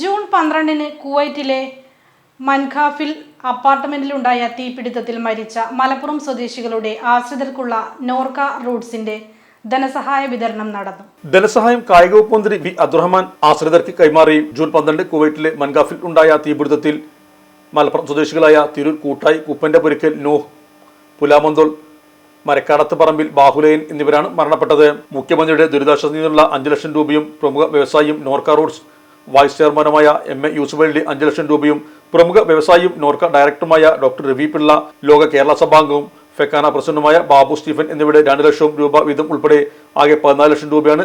June പന്ത്രണ്ടിന് കുവൈറ്റിലെ മൻഖാഫിൽ അപ്പാർട്ട്മെന്റിലുണ്ടായ തീപിടുത്തത്തിൽ മരിച്ച മലപ്പുറം സ്വദേശികളുടെ ആശ്രിതർക്കുള്ള നോർക്ക റൂട്ട്സിന്റെ ധനസഹായ വിതരണം നടന്നു. ധനസഹായം കായിക വകുപ്പ് മന്ത്രി വി അബ്ദുറഹ്മാൻ ആശ്രിതർക്ക് കൈമാറി. ജൂൺ പന്ത്രണ്ട് കുവൈറ്റിലെ മൻഖാഫിൽ ഉണ്ടായ തീപിടുത്തത്തിൽ മലപ്പുറം സ്വദേശികളായ തിരൂർ കൂട്ടായി കുപ്പന്റെ പുരിക്കൽ നൂഹ് പുലാമന്തോൾ മരക്കാടത്ത് പറമ്പിൽ ബാഹുലയൻ എന്നിവരാണ് മരണപ്പെട്ടത്. മുഖ്യമന്ത്രിയുടെ ദുരിതാശ്വാസ നിന്നുള്ള അഞ്ചു ലക്ഷം രൂപയും പ്രമുഖ വ്യവസായിയും നോർക്ക റൂട്ട്സ് വൈസ് ചെയർമാനുമായ എം എ യൂസുഫ് അലി അഞ്ചു ലക്ഷം രൂപയും പ്രമുഖ വ്യവസായിയും നോർക്ക ഡയറക്ടറുമായ ഡോക്ടർ രവി പിള്ള ലോക കേരള സഭാംഗവും ഫെക്കാന പ്രസിഡന്റുമായ ബാബു സ്റ്റീഫൻ എന്നിവരുടെ രണ്ടു ലക്ഷം രൂപ വീതം ഉൾപ്പെടെ ആകെ പതിനാല് ലക്ഷം രൂപയാണ്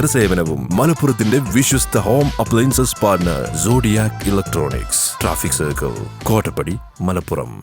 വിൽപ്പനാനന്തര സേവനവും മലപ്പുറത്തിന്റെ വിശ്വസ്ത home appliances partner Zodiac electronics. Traffic circle Kottappadi Malappuram.